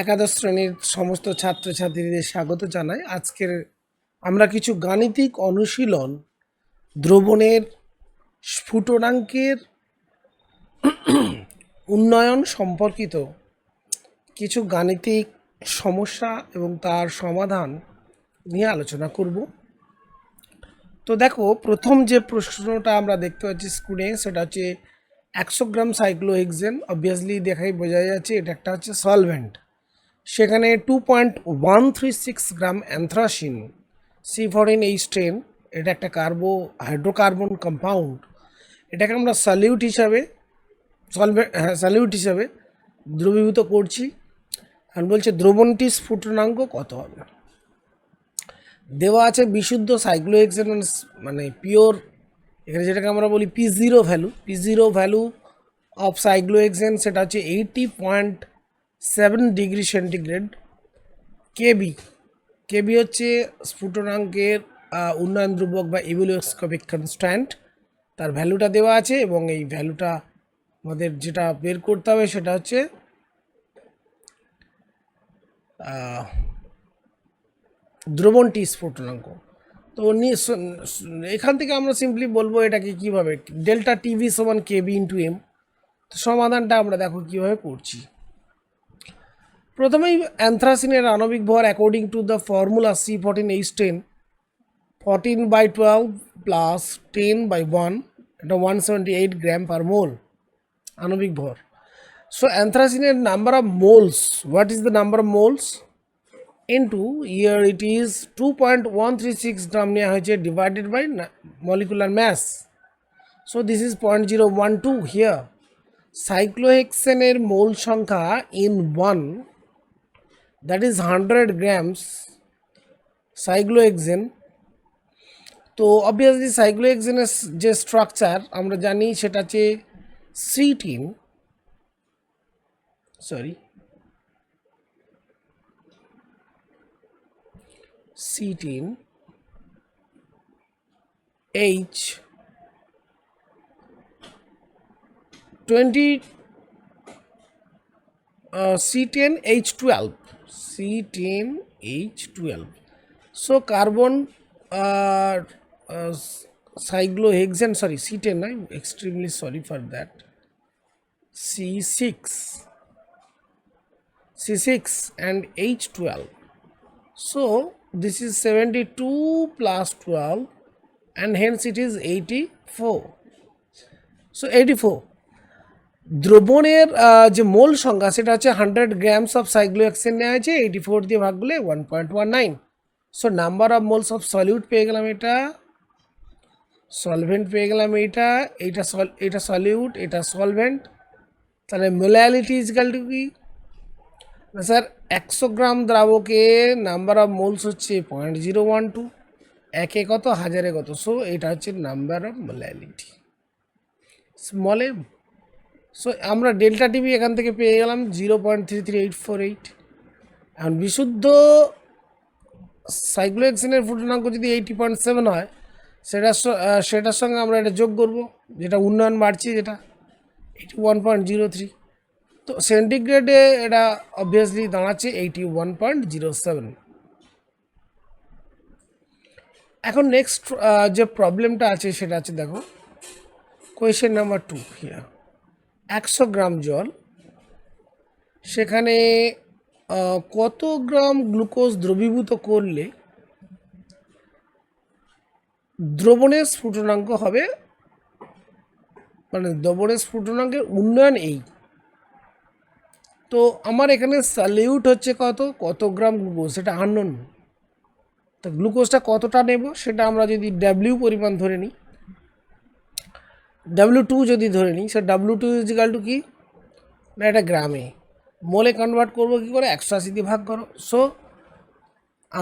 একাদশ শ্রেণীর সমস্ত ছাত্রছাত্রীদের স্বাগত জানাই আজকের আমরা কিছু গাণিতিক অনুশীলন দ্রবণের স্ফুটনাঙ্কের উন্নয়ন সম্পর্কিত কিছু গাণিতিক সমস্যা এবং তার সমাধান নিয়ে আলোচনা করব তো দেখো প্রথম যে প্রশ্নটা আমরা দেখতে পাচ্ছি স্কুলে সেটা হচ্ছে একশো গ্রাম সাইক্লোহেক্সেন অবভিয়াসলি দেখাই বোঝা যাচ্ছে এটা একটা হচ্ছে সলভেন্ট সেখানে two point one three six gram anthracene সিফরিন এই স্ট্রেন এটা একটা কার্বো হাইড্রোকার্বন কম্পাউন্ড এটাকে আমরা সাল্যুট হিসাবে সলভে হ্যাঁ সলিউট হিসাবে দ্রবীভূত করছি আর বলছে দ্রবণটি স্ফুটনাঙ্ক কত হবে দেওয়া আছে বিশুদ্ধ সাইক্লোহেক্সেন মানে পিওর এখানে যেটাকে আমরা বলি P zero value P zero value of cyclohexane সেটা হচ্ছে eighty point seven degree centigrade KB KB হচ্ছে স্ফুটনাঙ্কের উন্নয়ন ধ্রুবক বা ইভুলিওস্কোপিক কনস্ট্যান্ট তার ভ্যালুটা দেওয়া আছে এবং এই ভ্যালুটা আমাদের যেটা বের করতে হবে সেটা হচ্ছে দ্রবণটি স্ফুটনাঙ্ক তো এখান থেকে আমরা সিম্পলি বলবো এটাকে কিভাবে ডেল্টা টিভি সমান কেবি ইন্টু এম তো সমাধানটা আমরা দেখো কিভাবে করছি প্রথমেই অ্যান্থ্রাসিনের আণবিক ভর according to the formula C fourteen H ten fourteen by twelve plus ten by one এটা one seventy eight gram per mole আণবিক ভর so অ্যান্থ্রাসিনের number of moles what is the number of moles in two year it is two point one three six gram নেওয়া হয়েছে divided by molecular mass so this is point zero one two here সাইক্লোহেক্সেনের mole সংখ্যা in one that is 100 grams cyclohexane তো obviously সাইক্লোএক্সেনের যে structure আমরা জানি সেটা হচ্ছে C ten sorry C ten H twenty C ten H twelve C10H12. So carbon cyclohexane, sorry, C10, I'm extremely sorry for that, C6 and H12. So this is 72 plus 12 and hence it is 84. So 84 দ্রবণের যে মোল সংখ্যা সেটা হচ্ছে hundred grams of cyclohexane নেওয়া হয়েছে eighty four দিয়ে ভাগ গুলে one point one nine so number of moles of solute পেয়ে গেলাম এটা সলভেন্ট পেয়ে গেলাম এইটা এইটা সল এটা সলিউট এটা সলভেন্ট তাহলে মোলালিটি গাল টু কি না স্যার একশো গ্রাম দ্রাবকে নাম্বার অফ মোলস হচ্ছে পয়েন্ট জিরো ওয়ান টু একে কত হাজারে কত সো এটা হচ্ছে নাম্বার অফ মোলালিটি স্মলে সো আমরা ডেল্টা টিভি এখান থেকে পেয়ে গেলাম zero point three three eight four eight এখন বিশুদ্ধ সাইক্লোহেক্সিনের ফুটনাঙ্ক যদি এইটি পয়েন্ট সেভেন হয় সেটার সেটার সঙ্গে আমরা এটা যোগ করব যেটা উন্নয়ন বাড়ছে যেটা eighty one point zero three তো সেন্টিগ্রেডে এটা অবভিয়াসলি দাঁড়াচ্ছে eighty one point zero seven এখন নেক্সট যে প্রবলেমটা আছে সেটা আছে দেখো কোয়েশ্চেন নাম্বার টু হিয়া একশো গ্রাম জল সেখানে কত গ্রাম গ্লুকোজ দ্রবীভূত করলে দ্রবণের স্ফুটনাঙ্ক হবে মানে দ্রবণের স্ফুটনাঙ্কের উন্নয়ন এই তো আমার এখানে স্যালিউট হচ্ছে কত কত গ্রাম গ্লুকোজ সেটা আননোন তো গ্লুকোজটা কতটা নেব সেটা আমরা যদি ডাব্লিউ পরিমাণ ধরে নিই ডাব্লু টু যদি ধরে নিই সে ডাব্লু টু ইজিক্যাল টু কি না মানে এটা গ্রামে মোলে কনভার্ট করবো কী করে একশো আশি দিয়ে ভাগ করো সো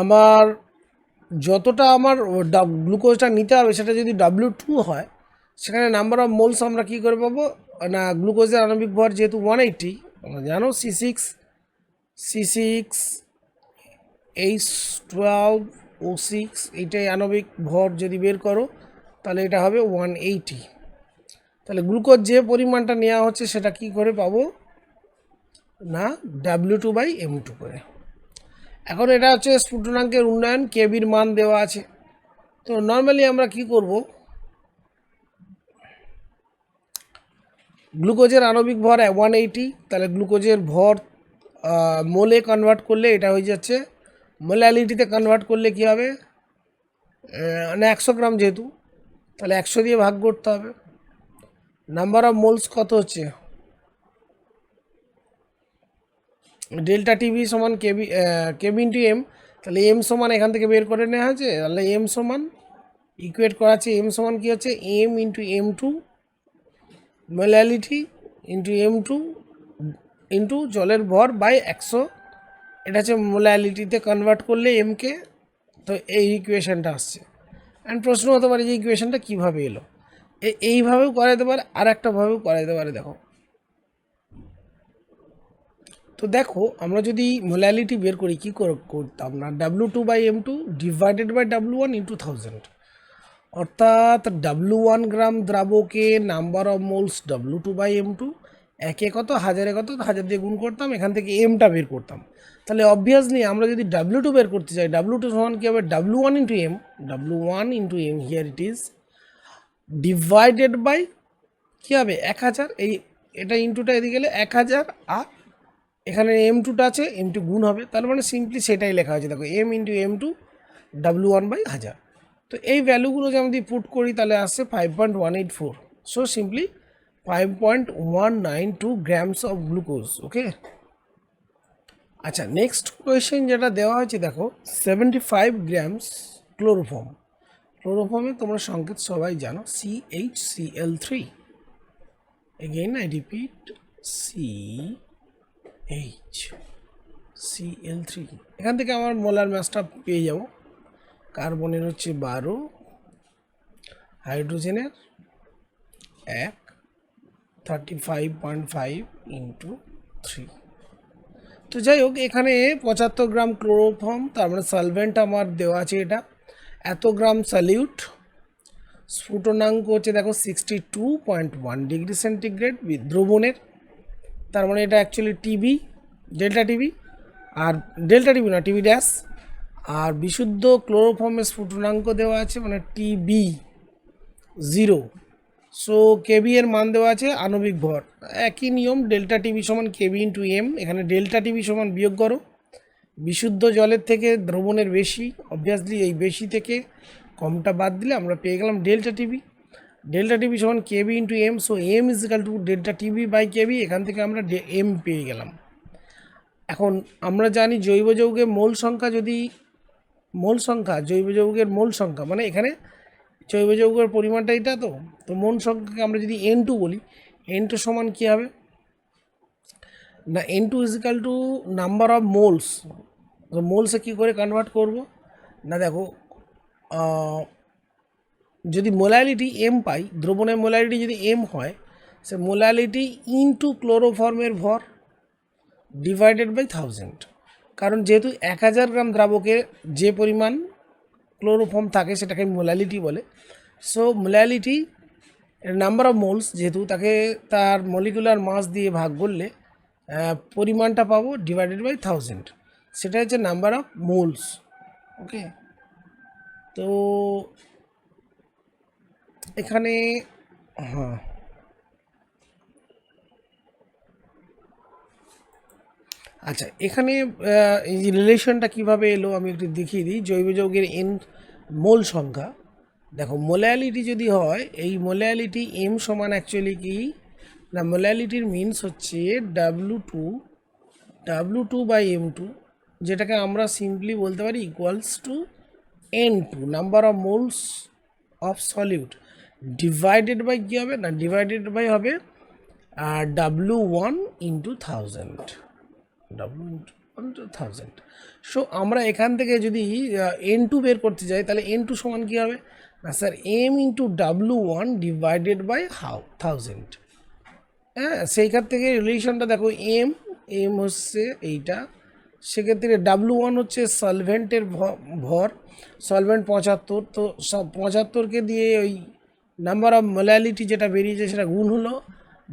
আমার যতটা আমার গ্লুকোজটা নিতে হবে সেটা যদি ডাব্লু টু হয় সেখানে নাম্বার অফ মোলস আমরা কী করে পাবো না গ্লুকোজের আণবিক ভর যেহেতু ওয়ান এইটি আমরা জানো C six C six H twelve O six এইটাই আণবিক ভর যদি বের করো তাহলে এটা হবে ওয়ান এইটি তাহলে গ্লুকোজ যে পরিমাণটা নেওয়া হচ্ছে সেটা কি করে পাবো না W two by M two করে এখন এটা হচ্ছে স্ফুটনাঙ্কের উন্নয়ন কেবির মান দেওয়া আছে তো নর্মালি আমরা কি করব গ্লুকোজের আণবিক ভর ওয়ান এইটি তাহলে গ্লুকোজের ভর মোলে কনভার্ট করলে এটা হয়ে যাচ্ছে মোলালিটিতে কনভার্ট করলে কী হবে মানে একশো গ্রাম যেহেতু তাহলে একশো দিয়ে ভাগ করতে হবে নাম্বার অফ মোলস কত হচ্ছে ডেল্টা টিভি সমান KB KB in to M তাহলে এম সমান এখান থেকে বের করে নেওয়া হয়েছে তাহলে এম সমান ইকুয়েট করা আছে এম সমান কী হচ্ছে M into M two molality into M two into জলের ভর বাই একশো এটা হচ্ছে মোলালিটিতে কনভার্ট করলে এমকে তো এই ইকুয়েশানটা আসছে অ্যান্ড প্রশ্ন হতে পারে যে ইকুয়েশানটা কীভাবে এলো এইভাবেও করাইতে পারে আর একটাভাবেও করাইতে পারে দেখো তো দেখো আমরা যদি মোলালিটি বের করি কী করে করতাম না W two by M two divided by W one into thousand অর্থাৎ ডাব্লু ওয়ান গ্রাম দ্রাবকে number of moles W two by M two একে কত হাজারে কত হাজার দিয়ে গুণ করতাম এখান থেকে এমটা বের করতাম তাহলে অবভিয়াসলি আমরা যদি ডাব্লু টু বের করতে চাই ডাব্লু টু সমান কী হবে W one into M W one into M here it is divided by কী হবে এক হাজার এই এটা ইনটুটা এদিকে গেলে এক হাজার আর এখানে এম টুটা আছে এম টু গুণ হবে তার মানে সিম্পলি সেটাই লেখা হয়েছে দেখো M into M two W one by হাজার তো এই ভ্যালুগুলো যদি আমি পুট করি তাহলে আসছে five point one eight four so simply five point one nine two grams of glucose okay আচ্ছা নেক্সট কোয়েশ্চেন যেটা দেওয়া হয়েছে দেখো সেভেন্টি ফাইভ গ্রামস ক্লোরোফর্ম ক্লোরোফর্মের তোমরা সংকেত সবাই জানো C H C L three again I repeat C H C L three এখান থেকে আমার মোলার ম্যাচটা পেয়ে যাব কার্বনের হচ্ছে বারো হাইড্রোজেনের এক thirty five point five into three তো যাই হোক এখানে পঁচাত্তর গ্রাম ক্লোরোফর্ম তার মানে সালভেন্ট আমার দেওয়া আছে এটা এত গ্রাম স্যালিউট স্ফুটনাঙ্ক হচ্ছে দেখো sixty two point one degree centigrade দ্রবণের তার মানে এটা অ্যাকচুয়ালি টিভি ডেল্টা টিভি আর ডেল্টা টিভি না টিভি ড্যাশ আর বিশুদ্ধ ক্লোরোফর্মের স্ফুটনাঙ্ক দেওয়া আছে মানে টিবি জিরো সো কেবি এর মান দেওয়া আছে আণবিক ভর একই নিয়ম ডেল্টা টিভি সমান কেবি ইন্টু এম এখানে ডেল্টা টিভি সমান বিয়োগ করো বিশুদ্ধ জলের থেকে দ্রবণের বেশি অবভিয়াসলি এই বেশি থেকে কমটা বাদ দিলে আমরা পেয়ে গেলাম ডেল্টা টিভি ডেল্টা টিভি সমান KB into M so M is equal to delta TB by KB এখান থেকে আমরা এম পেয়ে গেলাম এখন আমরা জানি জৈব যৌগের মূল সংখ্যা যদি মূল সংখ্যা জৈব যৌগের মূল সংখ্যা মানে এখানে জৈব যৌগের পরিমাণটা এটা তো তো মোল সংখ্যাকে আমরা যদি এন টু বলি এন টু সমান কী হবে না N two is equal to number of moles তো মোলসে কী করে কনভার্ট করব না দেখো যদি মোলালিটি এম পাই দ্রবণের মোলালিটি যদি এম হয় সে মোলালিটি ইনটু ক্লোরোফর্মের ভর ডিভাইডেড বাই থাউজেন্ড কারণ যেহেতু এক হাজার গ্রাম দ্রাবকে যে পরিমাণ ক্লোরোফর্ম থাকে সেটাকে মোলালিটি বলে so molality number of moles যেহেতু তাকে তার মলিকুলার মাস দিয়ে ভাগ করলে পরিমাণটা পাবো ডিভাইডেড বাই থাউজেন্ড সেটা হচ্ছে নাম্বার অফ মোলস ওকে তো এখানে হ্যাঁ আচ্ছা এখানে এই যে রিলেশনটা কীভাবে এলো আমি একটু দেখিয়ে দিই জৈব যৌগের এন মোল সংখ্যা দেখো মোলায়ালিটি যদি হয় এই মোলায়ালিটি এম সমান অ্যাকচুয়ালি কি না মোলায়ালিটির মিনস হচ্ছে W two W two by M two যেটাকে আমরা সিম্পলি বলতে পারি equals to N two number of moles of solute divided by কী হবে না ডিভাইডেড বাই হবে W one into thousand W into thousand so আমরা এখান থেকে যদি এন টু বের করতে যাই তাহলে এন টু সমান কী হবে না sir M into W one divided by how thousand হ্যাঁ সেইখান থেকে রিলেশনটা দেখো এম এম হচ্ছে এইটা সেক্ষেত্রে ডাব্লু ওয়ান হচ্ছে সলভেন্টের ভর সলভেন্ট পঁচাত্তর তো পঁচাত্তরকে দিয়ে ওই নাম্বার অফ মোলালিটি যেটা বেরিয়েছে সেটা গুণ হলো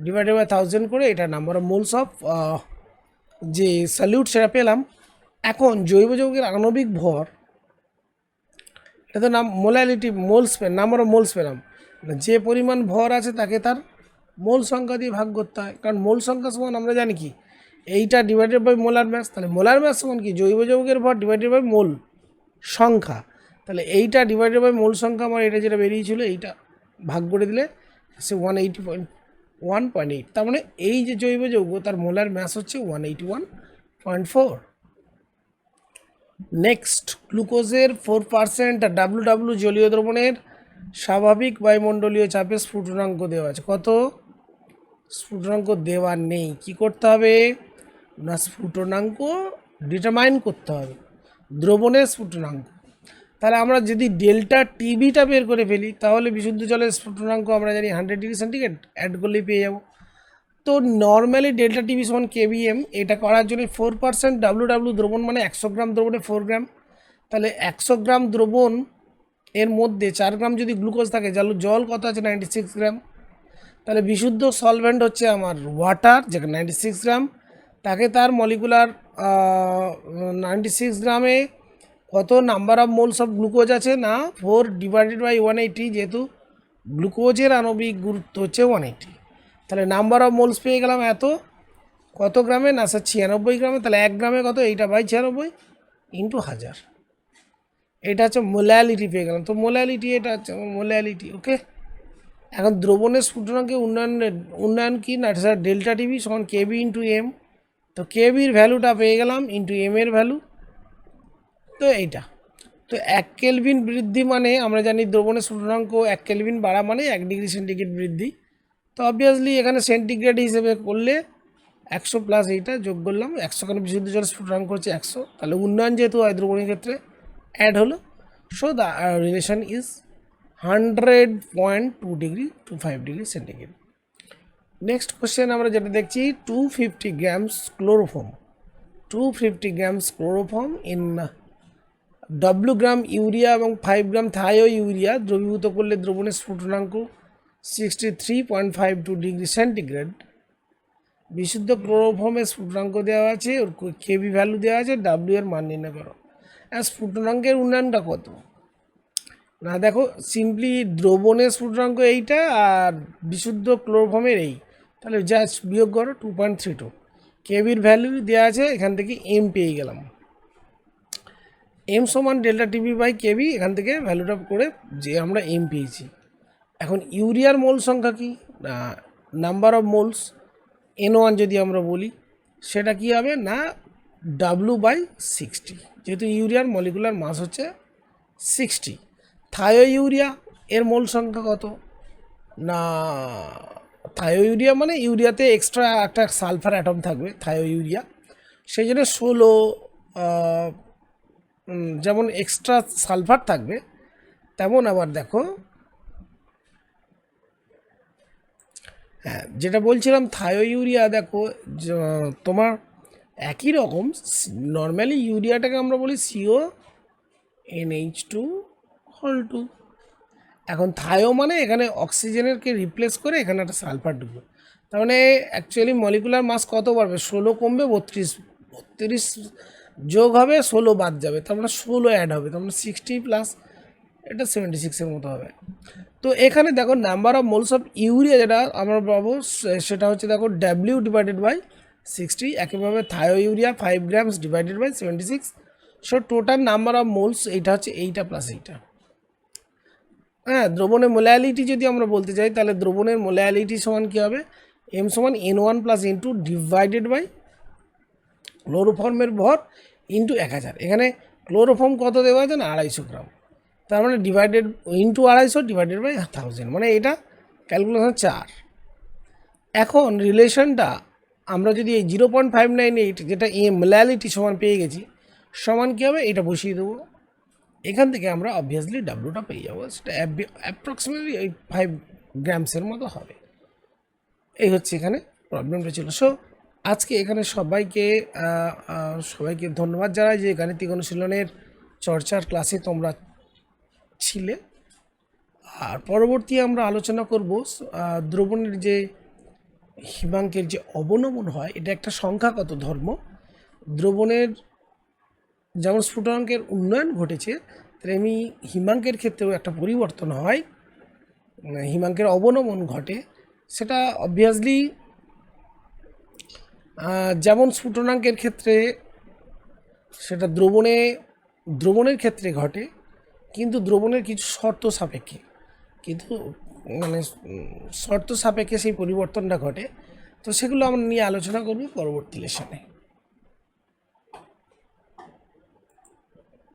ডিভাইডেড বাই থাউজেন্ড করে এটা নাম্বার অফ মোলস অফ যে সলিউট সেটা পেলাম এখন জৈব যৌগের আণবিক ভর এটা তো নাম molality moles pen number of moles পেলাম যে পরিমাণ ভর আছে তাকে তার মোল সংখ্যা দিয়ে ভাগ করতে হয় কারণ মোল সংখ্যা সমান আমরা জানি কি এইটা ডিভাইডেড বাই মোলার ম্যাক্স তাহলে মোলার ম্যাক্স সমান কি জৈব যৌগের ভর ডিভাইডেড বাই মোল সংখ্যা তাহলে এইটা ডিভাইডেড বাই মোল সংখ্যা আমার এটা যেটা বেরিয়েছিল এইটা ভাগ করে দিলে সে one eighty point one point eight তার মানে এই যে জৈব যৌগ তার মোলার ম্যাস হচ্ছে one eighty one point four next গ্লুকোজের ফোর পার্সেন্ট ডাব্লু ডাব্লু জলীয় দ্রবণের স্বাভাবিক বায়ুমণ্ডলীয় চাপে স্ফুটনাঙ্ক দেওয়া আছে কত স্ফুটনাঙ্ক দেওয়া নেই কি করতে হবে না স্ফুটনাঙ্ক ডিটারমাইন করতে হবে দ্রবণের স্ফুটনাঙ্ক তাহলে আমরা যদি ডেল্টা টিভিটা বের করে ফেলি তাহলে বিশুদ্ধ জলের স্ফুটনাঙ্ক আমরা জানি হান্ড্রেড ডিগ্রি সেন্টিগ্রেড অ্যাড করলেই পেয়ে যাব তো নর্মালি ডেল্টা টিভি সমান কেভিএম এটা করার জন্য ফোর পার্সেন্ট ডাব্লু ডাব্লু দ্রবণ মানে একশো গ্রাম দ্রবণে ফোর গ্রাম তাহলে একশো গ্রাম দ্রবণ এর মধ্যে চার গ্রাম যদি গ্লুকোজ থাকে জালু জল কত আছে নাইনটি সিক্স গ্রাম তাহলে বিশুদ্ধ সলভেন্ট হচ্ছে আমার ওয়াটার যেখানে নাইনটি সিক্স গ্রাম তাকে তার মলিকুলার নাইনটি সিক্স গ্রামে কত number of moles of glucose আছে না four divided by one eighty যেহেতু গ্লুকোজের আণবিক গুরুত্ব হচ্ছে ওয়ান এইটি তাহলে নাম্বার অফ মোলস পেয়ে গেলাম এত কত গ্রামে না স্যার ছিয়ানব্বই গ্রামে তাহলে এক গ্রামে কত এইটা বাই ছিয়ানব্বই ইন্টু হাজার এটা হচ্ছে মোলায়ালিটি পেয়ে গেলাম তো মোলায়ালিটি এটা হচ্ছে মোলায়ালিটি ওকে এখন দ্রবণের স্ফুটনাঙ্কে উন্নয়নের উন্নয়ন কি না স্যার ডেল্টা টিভি সমান কেবি ইন্টু এম তো কেবির ভ্যালুটা পেয়ে গেলাম ইন্টু এম এর ভ্যালু তো এইটা তো এক কেলভিন বৃদ্ধি মানে আমরা জানি দ্রবণের স্ফুটনাঙ্ক এক কেলভিন বাড়া মানে এক ডিগ্রি সেন্টিগ্রেড বৃদ্ধি তো অবভিয়াসলি এখানে সেন্টিগ্রেড হিসেবে করলে একশো প্লাস এইটা যোগ করলাম একশো কেন বিশুদ্ধ জলের স্ফুটনাঙ্ক হচ্ছে একশো তাহলে উন্নয়ন যেহেতু হয় দ্রবণের ক্ষেত্রে অ্যাড হলো so the relation is hundred point two degree two five degree centigrade next question আমরা যেটা দেখছি two fifty grams chloroform two fifty grams chloroform in W gram urea এবং ফাইভ গ্রাম থাইও ইউরিয়া দ্রবীভূত করলে দ্রবণের স্ফুটনাঙ্ক sixty three point five two degree centigrade বিশুদ্ধ ক্লোরোফর্মের স্ফুটনাঙ্ক দেওয়া আছে ওর কেবি ভ্যালু দেওয়া আছে ডাব্লিউ এর মান নির্ণয় করো আর স্ফুটনাঙ্কের উন্নয়নটা কত না দেখো সিম্পলি দ্রবণের স্ফুটনাঙ্ক এইটা আর বিশুদ্ধ ক্লোরোফর্মের এই তাহলে জাস্ট বিয়োগ করো টু পয়েন্ট থ্রি টু কেবির ভ্যালু দেওয়া আছে এখান থেকে এম পেয়ে গেলাম এম সমান ডেল্টা টিভি বাই কেবি এখান থেকে ভ্যালুটা করে যে আমরা এম পেয়েছি এখন ইউরিয়ার মোল সংখ্যা কি number of moles N one যদি আমরা বলি সেটা কি হবে না ডাব্লু বাই সিক্সটি যেহেতু ইউরিয়ার মলিকুলার মাস হচ্ছে সিক্সটি থায়ো ইউরিয়া এর মোল সংখ্যা কত না থায়ো ইউরিয়া মানে ইউরিয়াতে এক্সট্রা একটা সালফার অ্যাটম থাকবে থায়ো ইউরিয়া সেই জন্য ষোলো যেমন এক্সট্রা সালফার থাকবে তেমন আবার দেখো হ্যাঁ যেটা বলছিলাম থায়ো ইউরিয়া দেখো তোমার একই রকম নর্মালি ইউরিয়াটাকে আমরা বলি সিও এনএইচ টু হল টু এখন থায়ো মানে এখানে অক্সিজেনেরকে রিপ্লেস করে এখানে একটা সালফার ঢুকবে তার মানে অ্যাকচুয়ালি মলিকুলার মাস কত বাড়বে ষোলো কমবে বত্রিশ বত্রিশ যোগ হবে ষোলো বাদ যাবে তার মানে ষোলো অ্যাড হবে তার মানে সিক্সটি প্লাস এটা সেভেন্টি সিক্সের মতো হবে তো এখানে দেখো number of moles of urea যেটা আমরা পাবো সেটা হচ্ছে দেখো ডাব্লিউ ডিভাইডেড বাই সিক্সটি একইভাবে thiourea five grams divided by seventy six so total number of moles এইটা হচ্ছে এইটা প্লাস এইটা হ্যাঁ দ্রবণের মোলায়ালিটি যদি আমরা বলতে চাই তাহলে দ্রবণের মোলায়ালিটি সমান কী হবে এম সমান N one plus N two divided by ক্লোরোফর্মের ভর ইন্টু এক হাজার এখানে ক্লোরোফর্ম কত দেওয়া আছে না আড়াইশো গ্রাম তার মানে ডিভাইডেড ইন্টু আড়াইশো ডিভাইডেড বাই থাউজেন্ড মানে এটা ক্যালকুলেশন চার এখন রিলেশনটা আমরা যদি এই zero point five nine eight যেটা এম মোলায়ালিটি সমান পেয়ে গেছি সমান কী হবে এটা বসিয়ে দেবো এখান থেকে আমরা অবভিয়াসলি ডাব্লুটা পেয়ে যাবো সেটা অ্যাপ্রক্সিমেটলি এই ফাইভ গ্রামসের মতো হবে এই হচ্ছে এখানে প্রবলেমটা ছিল সো আজকে এখানে সবাইকে সবাইকে ধন্যবাদ জানাই যে গাণিতিক অনুশীলনের চর্চার ক্লাসে তোমরা ছিলে আর পরবর্তী আমরা আলোচনা করব দ্রবণের যে হিমাঙ্কের যে অবনমন হয় এটা একটা সংখ্যাগত ধর্ম দ্রবণের যেমন স্ফুটনাঙ্কের উন্নয়ন ঘটেছে তেমনি হিমাঙ্কের ক্ষেত্রেও একটা পরিবর্তন হয় মানে হিমাঙ্কের অবনমন ঘটে সেটা অবভিয়াসলি যেমন স্ফুটনাঙ্কের ক্ষেত্রে সেটা দ্রবণে দ্রবণের ক্ষেত্রে ঘটে কিন্তু দ্রবণের কিছু শর্ত সাপেক্ষে কিন্তু মানে শর্ত সাপেক্ষে সেই পরিবর্তনটা ঘটে তো সেগুলো আমরা নিয়ে আলোচনা করব পরবর্তী লেশনে